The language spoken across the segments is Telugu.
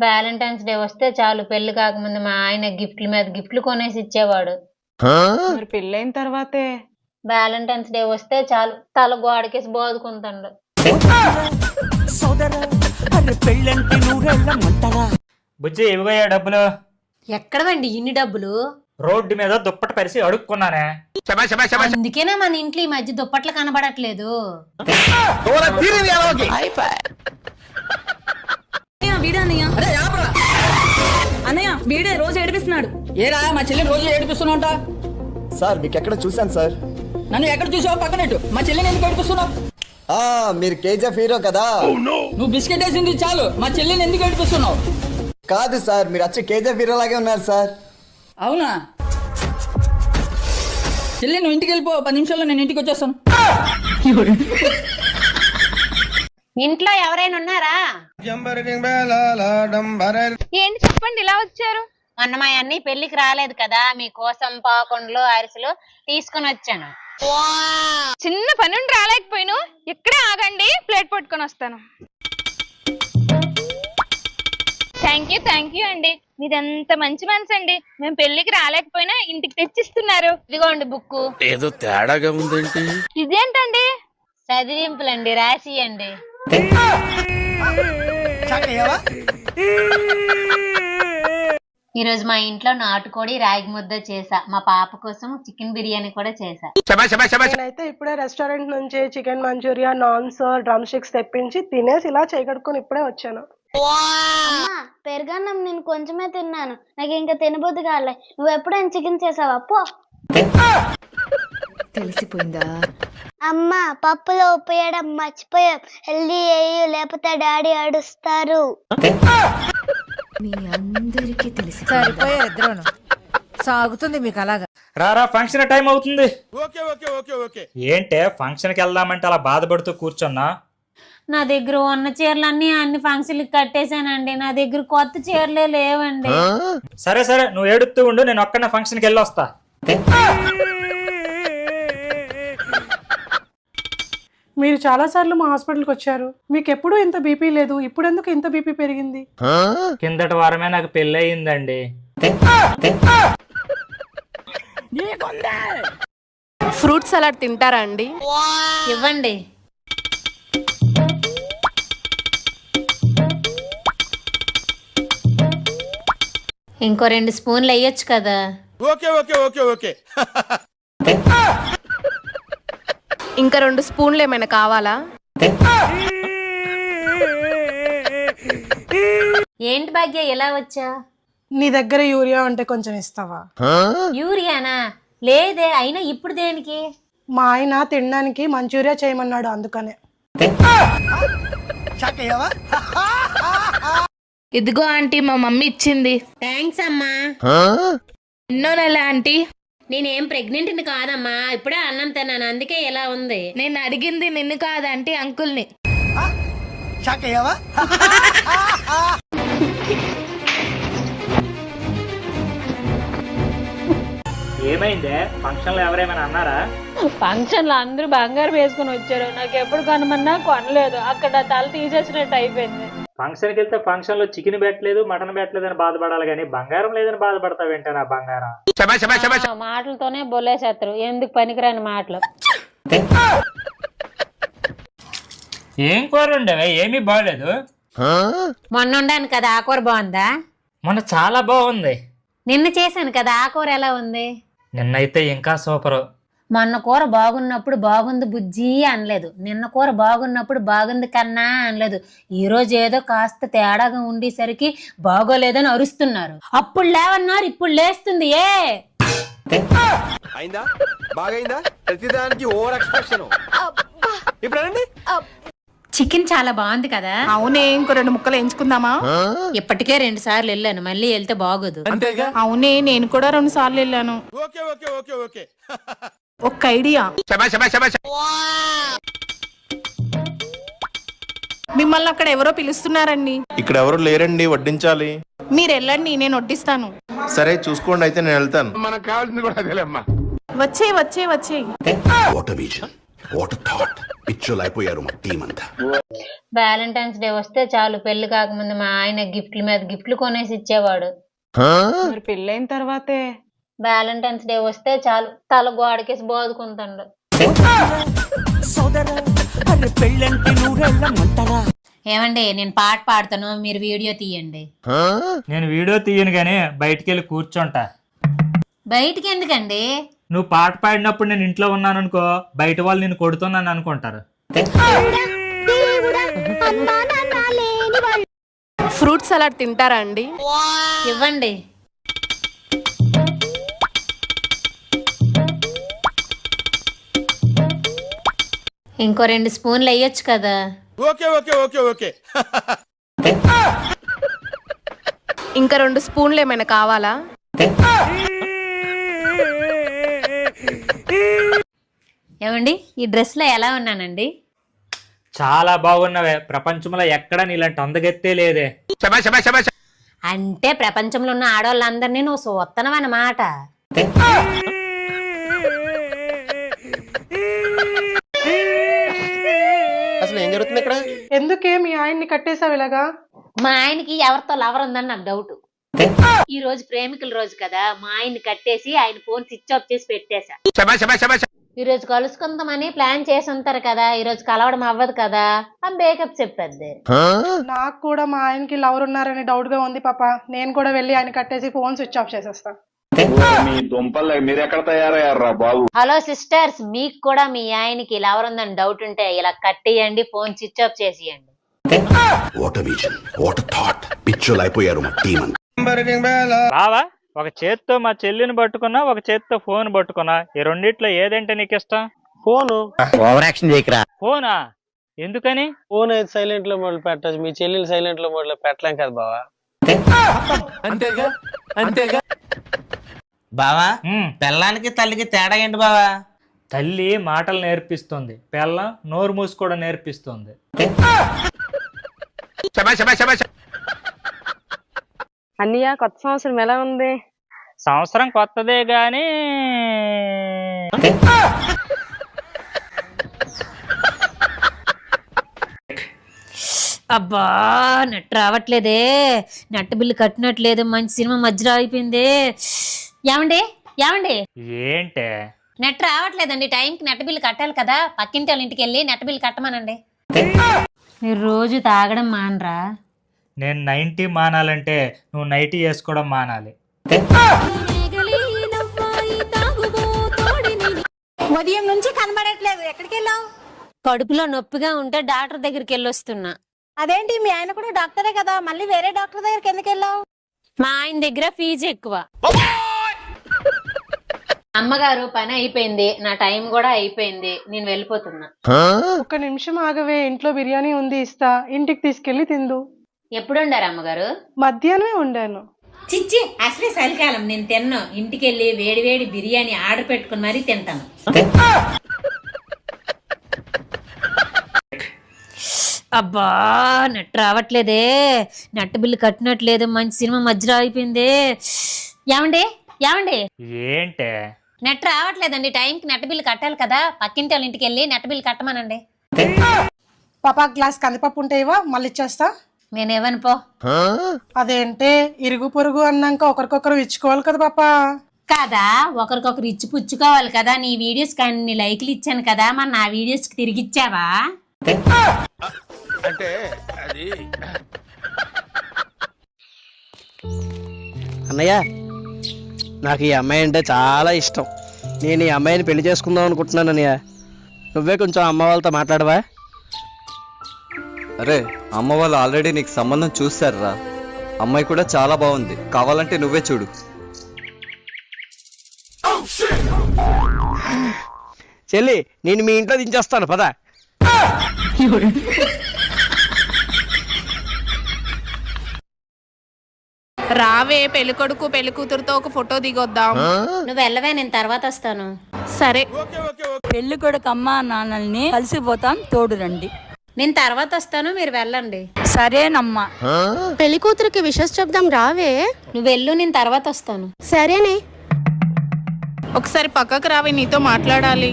వ్యాలంటైన్స్ డే వస్తే చాలు పెళ్ళి కాకముందు మా ఆయన గిఫ్ట్ల మీద గిఫ్ట్లు కొనేసి ఇచ్చేవాడు. మరి పెళ్ళైన తర్వాతే? వ్యాలంటైన్స్ డే వస్తే చాలు తల గోడకేసి బాదుకుంటాడు. బుజ్జి ఇవిగోయా డబ్బులు? ఎక్కడవండి ఇన్ని డబ్బులు? రోడ్డు మీద దుప్పటి పరిసి అడుక్కున్నానే. అందుకేనా మన ఇంట్లో ఈ మధ్య దుప్పట్లు కనబడట్లేదు. అన్నయ్య. వీడే రోజు ఏడిపిస్తున్నాడు. ఏరా మా చెల్లిని రోజు ఏడిపిస్తున్నావుట? సార్ మీకు ఎక్కడ చూశాను సార్. నన్ను ఎక్కడ చూసావు పక్కనట్టు మా చెల్లిని ఎందుకు ఏడిపిస్తున్నావు? ఆ మీరు కేజీఎఫ్ హీరో కదా. నువ్వు బిస్కెట్ వేసింది చాలు. మా చెల్లిని ఎందుకు ఏడిపిస్తున్నావు? కాదు సార్ మీరు వచ్చి కేజీఎఫ్ హీరో లాగే ఉన్నారు సార్. అవునా? చెల్లి నువ్వు ఇంటికి వెళ్ళిపో. పది నిమిషాల్లో నేను ఇంటికి వచ్చేస్తాను. ఇంట్లో ఎవరైనా ఉన్నారా? ఏంటి చెప్పండి ఇలా వచ్చారు? మొన్న మా అన్ని పెళ్ళికి రాలేదు కదా మీకోసం పాకుండలు అరిసెలు తీసుకుని వచ్చాను. చిన్న పని ఉండి రాలేకపోయిను. ఇక్కడే ఆగండి ప్లేట్ పట్టుకొని వస్తాను. థ్యాంక్ యూ థ్యాంక్ యూ అండి. మీదంత మంచి మనసు అండి మేము పెళ్ళికి రాలేకపోయినా ఇంటికి తెచ్చిస్తున్నారు. ఇదిగోండి బుక్కు. ఏదో తేడాగా ఉందేంటి ఇదేంటండి? చదివింపులండి రాసియండి. ఈరోజు మా ఇంట్లో నాటుకోడి రాగి ముద్ద చేసా. మా పాప కోసం చికెన్ బిర్యానీ కూడా చేసా. నేనైతే ఇప్పుడే రెస్టారెంట్ నుంచి chicken manchurian naans drumsticks తెప్పించి తినేసి ఇలా చేయగడుకొని ఇప్పుడే వచ్చాను. పెరుగన్నం నేను కొంచెమే తిన్నాను. నాకు ఇంకా తినబుద్ధి కాలే. నువ్వు ఎప్పుడైనా చికెన్ చేసావా? పో. తెలిసిపోయిందా? అమ్మా పప్పులో ఉప్పేయడం మర్చిపోయాం. హెల్దీ అయ్యి లేకపోతే డాడీ అడుస్తారు. మీ అందరికీ తెలిసి సరిపోయారు ఇద్దరును. సాగుతుంది మీకు అలాగా. రారా ఫంక్షన్ టైం అవుతుంది. ఏంటే ఫంక్షన్కి వెళ్దామంటే అలా బాధపడుతూ కూర్చున్నా? నా దగ్గర ఉన్న చీరలన్నీ అన్ని ఫంక్షన్లకి కట్టేశానండి. నా దగ్గర కొత్త చీరలే లేవండి. సరే సరే నువ్వు ఏడుతూ ఉండు నేను ఒక్కనే ఫంక్షన్కి వెళ్ళి వస్తా మీరు చాలా సార్లు మా హాస్పిటల్కి వచ్చారు. మీకు ఎప్పుడూ ఇంత బీపీ లేదు. ఇప్పుడు ఎందుకు ఇంత బీపీ పెరిగింది? కిందటి వారమే నాకు పెళ్ళి అయిందండి ఫ్రూట్ సలాడ్ తింటారా అండి? ఇవ్వండి. ఇంకో రెండు స్పూన్లు వేయొచ్చు కదా. ఇంకా రెండు స్పూన్లు ఏమైనా కావాలా? ఏంటి భాగ్య ఎలా వచ్చా? నీ దగ్గర యూరియా ఉంటే కొంచెం ఇస్తావా? యూరియానా? లేదే అయినా ఇప్పుడు దేనికి? మా ఆయన తినడానికి మంచూరియా చేయమన్నాడు అందుకనే. ఇదిగో ఆంటీ మా మమ్మీ ఇచ్చింది. థ్యాంక్స్ అమ్మా. ఎన్నో నెల ఆంటీ. నేనేం ప్రెగ్నెంట్ కాదమ్మా ఇప్పుడే అన్నం తిన్నాను అందుకే ఇలా ఉంది. నేను అడిగింది నిన్ను కాదంటీ అంకుల్ని. ఏమైందే? ఫంక్షన్లో ఎవరేమైనా అన్నారా? ఫంక్షన్లో అందరూ బంగారం వేసుకుని వచ్చారు. నాకు ఎప్పుడు కొనమన్నా కొనలేదు. అక్కడ తల తీసేసినట్టు అయిపోయింది. ఫంక్షన్కి వెళ్తే ఫంక్షన్లో చికెన్ పెట్టలేదు మటన్ పెట్టలేదు అని బాధపడాలి కానీ బంగారం లేదని బాధపడతావేంటే నా బంగారం? ఆ, మాటలతోనే బొల్లేసేస్తారు ఎందుకు పనికిరాని మాటలు? ఏం కూర ఉండేవే ఏమీ బాగలేదు మొన్న ఉండాను కదా ఆ కూర బాగుందా? మొన్న చాలా బాగుంది. నిన్న చేశాను కదా ఆ కూర ఎలా ఉంది? నిన్నైతే ఇంకా సూపర్. మొన్న కూర బాగున్నప్పుడు బాగుంది బుజ్జి అనలేదు. నిన్న కూర బాగున్నప్పుడు బాగుంది కన్నా అనలేదు. ఈ రోజు ఏదో కాస్త తేడాగా ఉండేసరికి బాగోలేదని అరుస్తున్నారు. అప్పుడు లేవన్నారు ఇప్పుడు లేస్తుంది ఏ? అయిందా? బాగైందా? ప్రతిదానికి ఓవర్ ఎక్స్ప్రెషన్. ఇప్పుడు అనండి. చికెన్ చాలా బాగుంది కదా? అవునే ఇంకో రెండు ముక్కలు ఎంచుకుందామా ఇప్పటికే రెండు సార్లు వెళ్ళాను మళ్ళీ వెళ్తే బాగోదు. అవునే నేను కూడా రెండు సార్లు వెళ్ళాను. Okay okay okay okay. ఒక్క ఐడియా. మిమ్మల్ని అక్కడ ఎవరో పిలుస్తున్నారండి. ఇక్కడ ఎవరు లేరండి వడ్డించాలి. మీరు వెళ్ళండి నేను వడ్డిస్తాను. సరే చూసుకోండి అయితే నేను వెళ్తాను. మనకు కావాల్సింది కూడా అదేలేమ్మా. వచ్చే వచ్చే వచ్చే వాట్ థాట్. పిచ్చోలు అయిపోయారు మా టీం అంతా. వ్యాలంటైన్స్ డే వస్తే చాలు పెళ్ళి కాకముందు మా ఆయన గిఫ్ట్ల మీద గిఫ్ట్లు కొనేసి ఇచ్చేవాడు. మరి పెళ్ళైన తర్వాతే వ్యాలంటైన్స్ డే వస్తే చాలు. తల గోడకేసి బాదుకుంటాడు. ఏమండి నేను పాట పాడతాను మీరు వీడియో తీయండి. నేను వీడియో తీయను గానీ బయటికి వెళ్ళి కూర్చుంటా. బయటికి ఎందుకండి నువ్వు పాట పాడినప్పుడు నేను ఇంట్లో ఉన్నాను అనుకో బయట వాళ్ళు నేను కొడుతున్నాను అనుకుంటారు. ఫ్రూట్ సలాడ్ తింటారా అండి? ఇవ్వండి. ఇంకో రెండు స్పూన్లు వేయొచ్చు కదా. Okay okay okay okay. ఇంకా రెండు స్పూన్లు ఏమైనా కావాలా? ఏమండి ఈ డ్రెస్లో ఎలా ఉన్నానండి? చాలా బాగున్నవే. ప్రపంచంలో ఎక్కడ నీలాంటి అందగెత్తే లేదే. అంటే ప్రపంచంలో ఉన్న ఆడవాళ్ళందరినీ నువ్వు సూత్తనం జరుగుతుంది ఇక్కడ? ఎందుకే మీ ఆయన్ని కట్టేసావు ఇలాగా? మా ఆయనకి ఎవరితో లవర్ ఉందని నాకు డౌట్ ఈ రోజు ప్రేమికుల రోజు కదా మా ఆయన్ని కట్టేసి ఆయన ఫోన్ స్విచ్ ఆఫ్ చేసి పెట్టేశా. ఈ రోజు కలుసుకుందామని ప్లాన్ చేసి ఉంటారు కదా ఈ రోజు కలవడం అవ్వదు కదా ఆ బేకప్ చెప్పద్ది. నాకు కూడా మా ఆయనకి లవర్ ఉన్నారని డౌట్గా ఉంది పాప. నేను కూడా వెళ్ళి ఆయన కట్టేసి ఫోన్ స్విచ్ ఆఫ్ చేసేస్తా. మీ దుంపలు మీరు ఎక్కడ తయారయ్యారా బాబు? హలో సిస్టర్స్ మీకు కూడా మీ ఆయనకి లవర్ ఉందని డౌట్ ఉంటే ఇలా కట్టేయండి ఫోన్ స్విచ్ ఆఫ్ చేసేయండి. వాట్ విజన్ వాట్ థాట్ పిచ్చోలు అయిపోయారు మా టీం అంతా. బావా ఒక చేత్తో మా చెల్లిని పట్టుకున్నా ఒక చేత్తో ఫోన్ పట్టుకున్నా. ఈ రెండిట్లో ఏదంటే నీకు ఇష్టం? ఫోను. ఓవర్ యాక్షన్ చేయకరా. ఫోనా? ఎందుకని? ఫోన్ అయితే సైలెంట్లో మొదలు పెట్టచ్చు? మీ చెల్లెలు సైలెంట్లో మొదలు పెట్టలేం కదా బావా. బావా పిల్లానికి తల్లికి తేడా ఏంటి బావా? తల్లి మాటలు నేర్పిస్తుంది పిల్ల నోరు మూసుకోవడం నేర్పిస్తుంది. అన్నయ్య కొత్త సంవత్సరం ఎలా ఉంది? సంవత్సరం కొత్తదే గాని అబ్బా నెట్ రావట్లేదే నెట్ బిల్లు కట్టినట్లేదు మంచి సినిమా మధ్యలో అయిపోయింది ఏమండి ఏమండి ఏంటే? నెట్ రావట్లేదండి టైంకి నెట్ బిల్లు కట్టాలి కదా. పక్కింటి వాళ్ళ ఇంటికి వెళ్ళి నెట్ బిల్లు కట్టమనండి. మీరు రోజు తాగడం మానరా? నేను నైంటీ మానాలంటే నువ్వు నైటీ వేసుకోవడం మానాలి. ఉదయం నుంచి కనబడట్లేదు. ఎక్కడికి వెళ్ళావు? కడుపులో నొప్పిగా ఉంటే డాక్టర్ దగ్గరికి వెళ్ళొస్తున్నా. అదేంటి? మీ ఆయన కూడా డాక్టరే కదా. మళ్ళీ వేరే డాక్టర్ దగ్గరికి ఎందుకు వెళ్ళావు? మా ఆయన దగ్గర ఫీజు ఎక్కువ. అమ్మగారు పని అయిపోయింది నా టైం కూడా అయిపోయింది నేను వెళ్ళిపోతున్నా. ఒక్క నిమిషం ఆగవే ఇంట్లో బిర్యానీ ఉంది ఇస్తా ఇంటికి తీసుకెళ్ళి తిందు. ఎప్పుడు ఉండారు అమ్మగారు? మధ్యాహ్నమే వండాను. చిచ్చి అసలే చలికాలం నేను తిన్నాను ఇంటికి వెళ్ళి వేడి వేడి బిర్యానీ ఆర్డర్ పెట్టుకుని మరీ తింటాను. అబ్బా నెట్ రావట్లేదే. నెట్ బిల్లు కట్టినట్లేదు మంచి సినిమా మధ్యలో అయిపోయింది ఏమండి? ఏమండి? ఏంటే? నెట్ రావట్లేదండి టైంకి నెట్ బిల్లు కట్టాలి కదా. పక్కింటి వాళ్ళ ఇంటికి వెళ్ళి నెట్ బిల్లు కట్టమనండి. పాపా గ్లాస్ కందిపప్పు ఉంటాయివా మళ్ళీ ఇచ్చేస్తా. నేనేవను పో. అదేంటే ఇరుగు పొరుగు అన్నాక ఒకరికొకరు ఇచ్చుకోవాలి కదా పాపా. కదా? ఒకరికొకరు ఇచ్చి పుచ్చుకోవాలి కదా. నీ వీడియోస్ కానీ లైక్లు ఇచ్చాను కదా. మరి నా వీడియోస్కి తిరిగి ఇచ్చావా? అంటే అది అన్నయ్య నాకు ఈ అమ్మాయి అంటే చాలా ఇష్టం. నేను ఈ అమ్మాయిని పెళ్ళి చేసుకుందాం అనుకుంటున్నాను అన్నయ్య నువ్వే కొంచెం అమ్మ వాళ్ళతో మాట్లాడవా? అరే అమ్మ వాళ్ళు ఆల్రెడీ నీకు సంబంధం చూస్తారా అమ్మాయి కూడా చాలా బాగుంది. కావాలంటే నువ్వే చూడు. చెల్లి నేను మీ ఇంట్లో దించేస్తాను పదా. రావే పెళ్ళి కొడుకు పెళ్ళి కూతురుతో ఒక ఫోటో దిగొద్దాం. నువ్వు వెళ్ళవే నేను తర్వాత వస్తాను. సరే. పెళ్ళి కొడుకు అమ్మా నాన్నల్ని కలిసిపోతాం తోడు రండి నేను తర్వాత వస్తాను మీరు వెళ్ళండి. సరేనమ్మా. పెళ్ళి కూతురికి విషస్ చెప్దాం రావే. నువ్వు వెళ్ళు నేను తర్వాత వస్తాను. సరేనే. ఒకసారి పక్కకు రావే నీతో మాట్లాడాలి.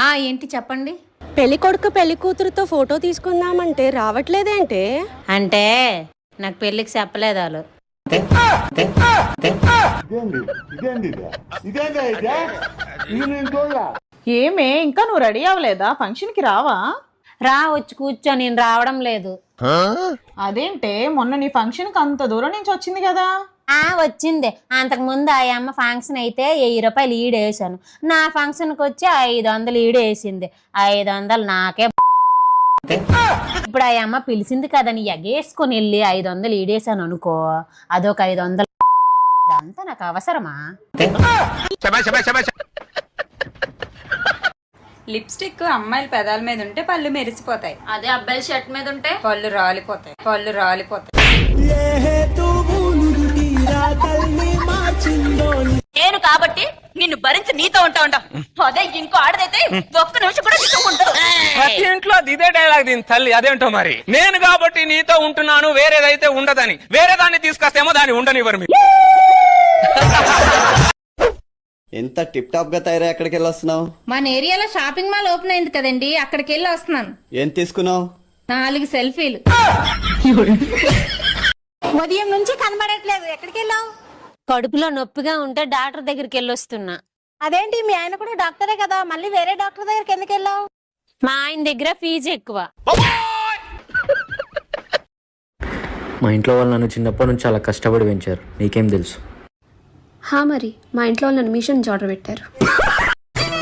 ఆ ఏంటి చెప్పండి? పెళ్ళి కొడుకు పెళ్ళి కూతురుతో ఫోటో తీసుకుందామంటే రావట్లేదేంటే? అంటే నాకు పెళ్ళికి చెప్పలేదు వాళ్ళు. ఏమే ఇంకా నువ్వు రెడీ అవ్వలేదా? ఫంక్షన్కి రావా? రా వచ్చి కూర్చో నేను రావడం లేదు. అదేంటే మొన్న నీ ఫంక్షన్కి అంత దూరం నుంచి వచ్చింది కదా? ఆ వచ్చింది. అంతకు ముందు ఆ అమ్మ ఫంక్షన్ అయితే వెయ్యి రూపాయలు ఈడు వేసాను నా ఫంక్షన్కి వచ్చి ఐదు వందలు ఈడు వేసింది ఐదు వందలు నాకే ఇప్పుడు ఆ అమ్మ పిలిచింది కదని ఎగేసుకొని వెళ్ళి ఐదు వందలు ఈడేసాను అనుకో అదొక ఐదు వందలు ఇదంతా నాకు అవసరమా? లిప్స్టిక్ అమ్మాయిల పెదాల మీద ఉంటే పళ్ళు మెరిసిపోతాయి. అదే అబ్బాయి షర్ట్ మీద ఉంటే? పళ్ళు రాలిపోతాయి పళ్ళు రాలిపోతాయి. నేను కాబట్టి నిన్ను భరించి నీతో ఉంటా ఉంటా అదే ఇంకో ఆడదైతే ఒక్క నిమిషం కూడా నీతో ఉండదు. ప్రతి ఇంట్లో అది ఇదే డైలాగ్ దీని తల్లి అదేంటో మరి? నేను కాబట్టి నీతో ఉంటున్నాను వేరేదైతే ఉండదని. వేరే దాన్ని తీసుకొస్తేమో దాన్ని ఉండనివ్వరు మీరు. ఎంత టిప్ టాప్గా తయారై ఎక్కడికి వెళ్ళొస్తున్నావు? మన ఏరియాలో షాపింగ్ మాల్ ఓపెన్ అయింది కదండి అక్కడికి వెళ్ళి వస్తున్నాను. ఏం తీసుకున్నావు? నాలుగు సెల్ఫీలు. ఉదయం నుంచి కనబడట్లేదు. ఎక్కడికి వెళ్ళావు? కడుపులో నొప్పిగా ఉంటే డాక్టర్ దగ్గరికి వెళ్ళొస్తున్నా. అదేంటి? మీ ఆయన కూడా డాక్టరే కదా. మళ్ళీ వేరే డాక్టర్ దగ్గరికి ఎందుకు వెళ్ళావు? మా ఆయన దగ్గర ఫీజు ఎక్కువ. మా ఇంట్లో వాళ్ళు నన్ను చిన్నప్పటి నుంచి చాలా కష్టపడి పెంచారు. నీకేం తెలుసు? హా మరి మా ఇంట్లో నన్ను మిషన్ ఆర్డర్ పెట్టారు.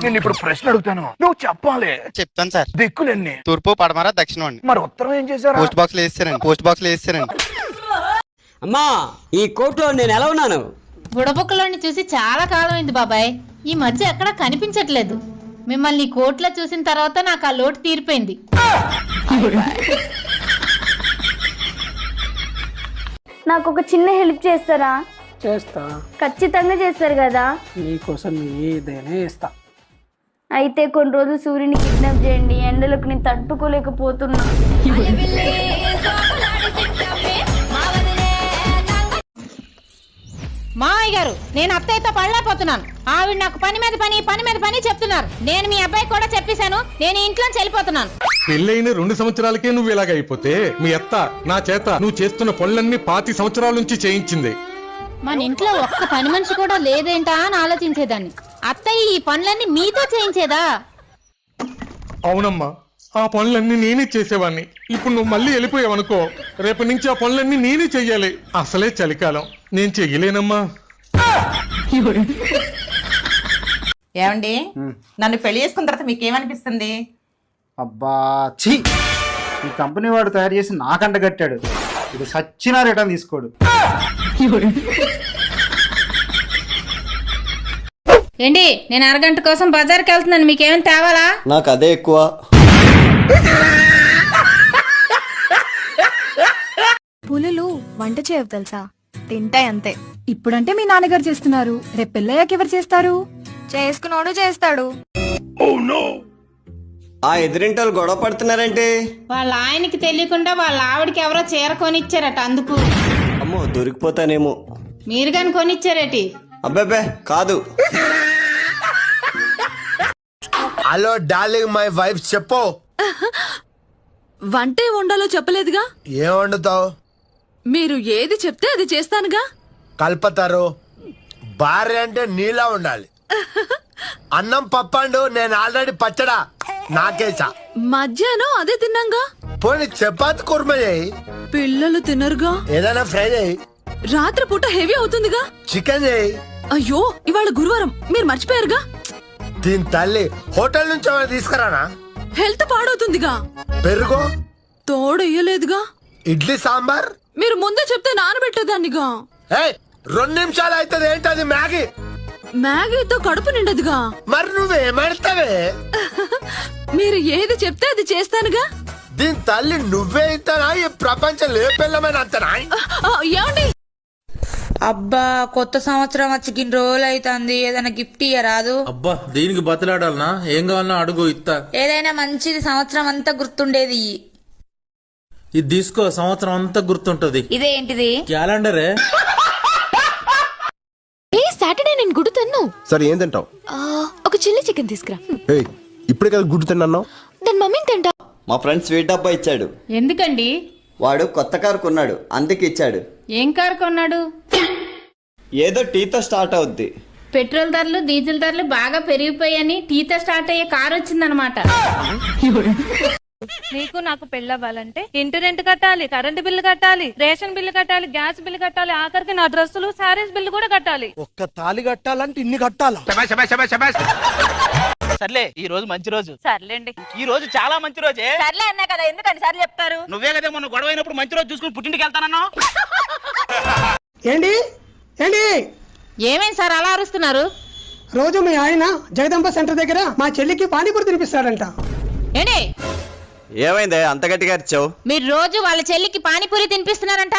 నేను ఇప్పుడు ప్రశ్న అడుగుతాను. నువ్వు చెప్పాలి. చెప్తాను సార్. దిక్కులెన్ని తూర్పు పడమర దక్షిణం అండి. మరి ఉత్తరం ఏం చేశారా? పోస్ట్ బాక్స్లో వేస్తారండి పోస్ట్ బాక్స్లో వేస్తారండి అమ్మా ఈ కోర్టులో నేను ఎలా ఉన్నాను? బుడబుక్కలోని చూసి చాలా కాలం అయింది బాబాయ్. ఈ మధ్య ఎక్కడ కనిపించట్లేదు. మిమ్మల్ని ఈ కోర్టులో చూసిన తర్వాత నాకు ఆ లోటు తీరిపోయింది. నాకు ఒక చిన్న హెల్ప్ చేస్తారా? చేస్తా. ఖచ్చితంగా చేస్తారు కదా? నీకోసం ఏదైనా ఇస్తా అయితే కొన్ని రోజులు సూర్యుని కిడ్నాప్ చేయండి ఎండలకు నేను తట్టుకోలేకపోతున్నా. మావయ్య గారు నేను అత్తయ్యతో పడలేకపోతున్నాను. ఆవిడ నాకు పని మీద పని పని మీద పని చెప్తున్నారు. నేను మీ అబ్బాయి కూడా చెప్పేశాను నేను ఇంట్లో వెళ్ళిపోతున్నాను పెళ్ళైన రెండు సంవత్సరాలకే నువ్వు ఇలాగ అయిపోతే మీ అత్త నా చేత నువ్వు చేస్తున్న పనులన్నీ పాతి సంవత్సరాల నుంచి చేయించింది. మన ఇంట్లో ఒక్క పని మనిషి కూడా లేదేంటా అని ఆలోచించేదాన్ని. అత్తయ్య ఈ పనులన్నీ మీతో చేయించేదా? అవునమ్మా. ఆ పనులన్నీ నేనే చేసేవాడిని ఇప్పుడు నువ్వు మళ్ళీ వెళ్ళిపోయావనుకో రేపటి నుంచి ఆ పనులన్నీ నేనే చెయ్యాలి. అసలే చలికాలం. నేను చెయ్యలేనమ్మా. ఏమండి? నన్ను పెళ్ళి చేసుకున్న తర్వాత మీకేమనిపిస్తుంది? అబ్బా ఛీ! ఈ కంపెనీ వాడు తయారు చేసి నాకంట కట్టాడు. ఇది సచ్చినా రిటర్న్ తీసుకోడు. ఏంటి నేను అరగంట కోసం బజార్కి వెళ్తున్నాను. మీకేమైనా తేవాలా? నాకు అదే ఎక్కువ. పులులు వంట చేయవు తెలుసా? తింటాయి అంతే. ఇప్పుడంటే మీ నాన్నగారు చేస్తున్నారు. రేపు పెళ్ళయ్యాక ఎవరు చేస్తారు? చేసుకున్నాడు చేస్తాడు. ఆ ఎదిరింటోళ్ళు గొడవ పడుతున్నారంటే? వాళ్ళ ఆయనకి తెలియకుండా వాళ్ళ ఆవిడకి ఎవరో చీర కొనిచ్చారట అందుకు. అమ్మో దొరికిపోతానేమో. మీరు కానీ కొనిచ్చారేటి? అబ్బాబే కాదు. హలో డార్లింగ్ మై వైఫ్ చెప్పు. వంట ఏం వండాలో చెప్పలేదుగా? ఏం వండుతావు? మీరు ఏది చెప్తే అది చేస్తానుగా? కల్పతారు. భార్య అంటే నీలా ఉండాలి. అన్నం పప్పండు నేను ఆల్రెడీ పచ్చడా. నాకేసా మధ్యాహ్నం అదే తిన్నాగా? పోనీ చపాతి కుర్మ చేయి. పిల్లలు తినరుగా? ఏదైనా ఫ్రై చేయి. రాత్రి పూట హెవీ అవుతుందిగా? చికెన్ చేయి. అయ్యో ఇవాళ గురువారం. మీరు మర్చిపోయారుగా? దీని తల్లి హోటల్ నుంచి ఏమైనా తీసుకురానా? హెల్త్ పాడవుతుందిగా. పెరుగు? తోడెయ్యలేదుగా. ఇడ్లీ సాంబార్? మీరు ముందే చెప్తే నానబెట్టేదాన్నిగా. ఏయ్ రెండు నిమిషాలు అవుతుంది ఏంటది మ్యాగీ? మ్యాగీతో కడుపు నిండదుగా. మరి నువ్వేమెడతావే మీరు ఏది చెప్తే అది చేస్తానుగా. దీని తల్లి నువ్వే ఇస్తానా ఈ ప్రపంచం లేపెళ్ళమని అంతనా? ఏమండి? అబ్బా కొత్త సంవత్సరం వచ్చి ఇన్ని రోజులు అవుతుంది ఏదైనా గిఫ్ట్ ఇయ్యరాదు అబ్బా దీనికి బతలాడాలనా? ఏం కావాలన్నా అడుగు ఇత్తా. ఏదైనా మంచిది సంవత్సరం అంతా గుర్తుండేది. ఇది తీసుకో సంవత్సరం అంతా గుర్తుంటది. ఇదేంటిది క్యాలెండరే. ఏ సాటర్డే నేను గుడి తిన్ను. సరే ఏం తింటావు? ఒక చిల్లీ చికెన్ తీసుకురా. ఇప్పుడే కదా గుడ్డు తిన్నాను. దాని మమ్మీ మా ఫ్రెండ్ స్వీట్ డబ్బా ఇచ్చాడు. ఎందుకండి? వాడు కొత్త కారు కొన్నాడు అందుకు ఇచ్చాడు. ఏం కారు కొన్నాడు? ఏదో టీతో స్టార్ట్ అవుద్ది. పెట్రోల్ ధరలు డీజిల్ ధరలు బాగా పెరిగిపోయాయని టీతో స్టార్ట్ అయ్యే కారు వచ్చిందనమాట నీకు నాకు పెళ్ళవ్వాలంటే ఇంటి రెంట్ కట్టాలి కరెంట్ బిల్లు కట్టాలి రేషన్ బిల్లు కట్టాలి గ్యాస్ బిల్లు కట్టాలి ఆఖరికి నా డ్రెస్సులు శారీస్ బిల్లు కూడా కట్టాలి. ఒక్క తాలి కట్టాలంటే ఇన్ని కట్టాలా? సర్లే ఈ రోజు మంచి రోజు. సర్లేండి. ఈ రోజు చాలా మంచి రోజే. సర్లే అన్నా కదా ఎందుకని సార్లు చెప్తారు? నువ్వే కదా మొన్న గొడవ అయినప్పుడు మంచి రోజు చూసుకుని పుట్టింటికి వెళ్తానన్నావు? ఏంటి? ఏంటి? ఏమేం సార్ అలా అరుస్తున్నారు? రోజు మీ ఆయన జగదంబ సెంటర్ దగ్గర మా చెల్లికి పానీపూరి తినిపిస్తాడంట. ఏంటి? ఏమైందే? అంత గట్టిగా అరిచావు? మీరు రోజు వాళ్ళ చెల్లికి పానీపూరి తినిపిస్తున్నారంట?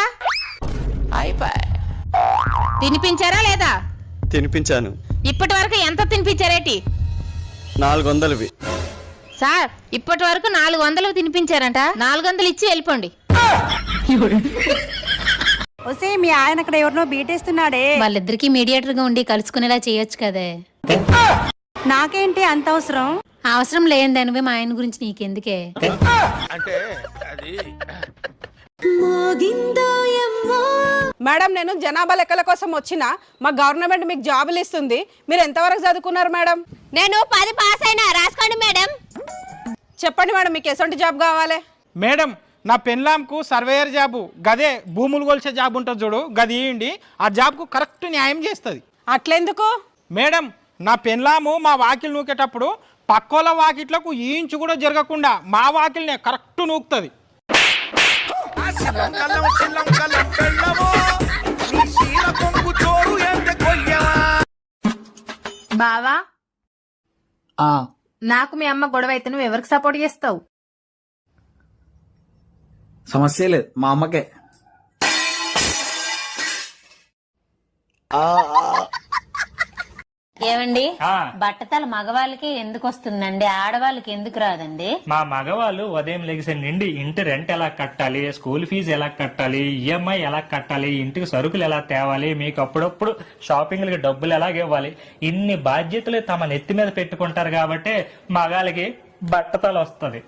తినిపించారా లేదా? తినిపించాను. ఇప్పటి వరకు ఎంత తినిపించారేటి? నాలుగు వందలవి సార్ ఇప్పటి వరకు నాలుగు వందలు తినిపించారంట. నాలుగు వందలు ఇచ్చి వెళ్ళిపోండి. వస్తే మీ ఆయన అక్కడ ఎవరినో బీటేస్తున్నాడే. వాళ్ళిద్దరికి మీడియేటర్గా ఉండి కలుసుకునేలా చేయొచ్చు కదే. నాకేంటి అంత అవసరం? అవసరం లేనిదానివే మా ఆయన గురించి నీకెందుకే? మేడం నేను జనాభా లెక్కల కోసం వచ్చిన మా గవర్నమెంట్ మీకు జాబులు ఇస్తుంది. మీరు ఎంతవరకు చదువుకున్నారు మేడం? నేను పది పాస్ అయినా రాసుకోండి మేడం. చెప్పండి మేడం మీకు ఎటువంటి జాబ్ కావాలి? మేడం నా పెన్లాంకు సర్వేయర్ జాబు గదే భూములు కొలిసే జాబ్ ఉంటుంది చూడు గది ఇయ్యండి ఆ జాబ్కు కరెక్ట్ న్యాయం చేస్తుంది. అట్లెందుకు? మేడం నా పెన్లాము మా వాకిలు నూకేటప్పుడు పక్కోల వాకిట్లకు ఈ ఇంచు కూడా జరగకుండా మా వాకిల్నే కరెక్ట్ నూకుతుంది. బావా? నాకు మీ అమ్మ గొడవ అయితే నువ్వు ఎవరికి సపోర్ట్ చేస్తావు? సమస్య లేదు మా అమ్మకే. ఏమండి. బట్టతల మగవాళ్ళకి ఎందుకు వస్తుందండి ఆడవాళ్ళకి ఎందుకు రాదండి? మా మగవాళ్ళు ఉదయం లెగిసే నిండి ఇంటి రెంట్ ఎలా కట్టాలి స్కూల్ ఫీజు ఎలా కట్టాలి ఈఎంఐ ఎలా కట్టాలి ఇంటికి సరుకులు ఎలా తేవాలి మీకు అప్పుడప్పుడు షాపింగ్లకి డబ్బులు ఎలాగ ఇవ్వాలి ఇన్ని బాధ్యతలు తమ నెత్తి మీద పెట్టుకుంటారు కాబట్టి మగాళ్ళకి బట్టతల వస్తుంది.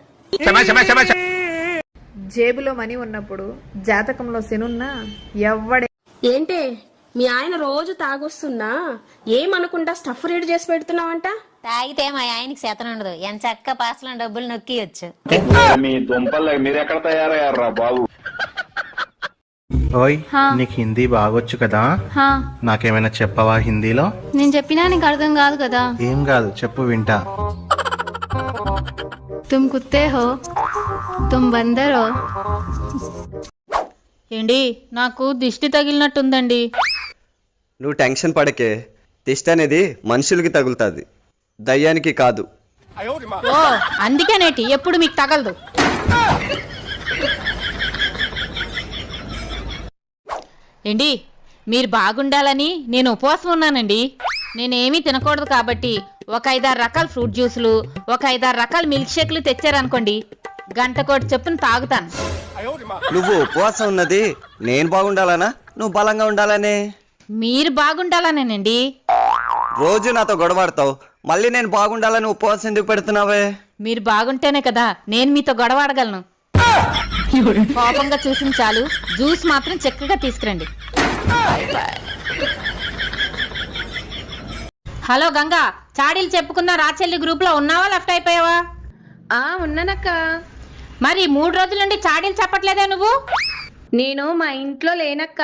జేబులో మనీ ఉన్నప్పుడు జాతకంలో శనున్నా ఎవ్వడే ఏంటి? మీ ఆయన రోజు తాగొస్తున్నా ఏమనుకుంటా స్టఫ్ రెడీ చేసి పెడుతున్నావంట? తాగితే మా ఆయనకి శాతం ఉండదు. ఎంత చక్క పాసలో డబ్బులు నొక్కియొచ్చు. మీ దుంపలు మీరెక్కడ తయారయ్యారా బాబు? ఓయ్ నీకు హిందీ బాగొచ్చు కదా? నాకేమైనా చెప్పవా హిందీలో? నేను చెప్పినా నీకు అర్థం కాదు కదా? ఏం కాదు చెప్పు వింటా. తుమ్ కుత్తే హో తుమ్ బందర్ హో. ఏండి నాకు దిష్టి తగిలినట్టుందండి. నువ్వు టెన్షన్ పడకే. దిష్టి అనేది మనుషులకి తగులుతుంది. దయ్యానికి కాదు. ఓ అందుకేనేటి? ఎప్పుడు మీకు తగలదు. ఏండి మీరు బాగుండాలని నేను ఉపవాసం ఉన్నానండి. నేనేమీ తినకూడదు కాబట్టి ఒక ఐదారు రకాల ఫ్రూట్ జ్యూసులు ఒక ఐదారు రకాల మిల్క్ షేక్లు తెచ్చారనుకోండి గంట కోటి చెప్పున తాగుతాను. నువ్వు ఉపవాసం ఉన్నది నేను బాగుండాలనా? నువ్వు బలంగా ఉండాలనే? మీరు బాగుండాలనేనండి. రోజు నాతో గొడవాడతావు. మళ్ళీ నేను బాగుండాలని ఉపవాసం ఎందుకు పెడుతున్నావే? మీరు బాగుంటేనే కదా నేను మీతో గొడవ ఆడగలను కోపంగా చూసిన చాలు. జ్యూస్ మాత్రం చక్కగా తీసుకురండి. హలో గంగా చాడీలు చెప్పుకున్న రాచెల్లి గ్రూప్లో ఉన్నావా లెఫ్ట్ అయిపోయావా? ఆ ఉన్నానక్క. మరి మూడు రోజుల నుండి చాడీలు చెప్పట్లేదే నువ్వు? నేను మా ఇంట్లో లేనక్క.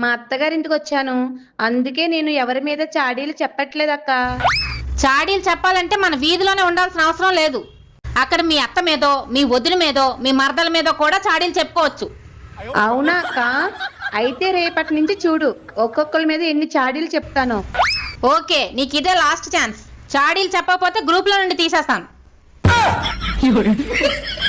మా అత్తగారింటికి వచ్చాను. అందుకే నేను ఎవరి మీద చాడీలు చెప్పట్లేదక్క. చాడీలు చెప్పాలంటే మన వీధిలోనే ఉండాల్సిన అవసరం లేదు. అక్కడ మీ అత్త మీదో మీ వదిన మీదో మీ మరదల మీదో కూడా చాడీలు చెప్పుకోవచ్చు. అవునా అక్క అయితే రేపటి నుంచి చూడు ఒక్కొక్కరి మీద ఎన్ని చాడీలు చెప్తాను. ఓకే నీకు ఇదే లాస్ట్ ఛాన్స్ చాడీలు చెప్పకపోతే గ్రూప్లో నుండి తీసేస్తాను.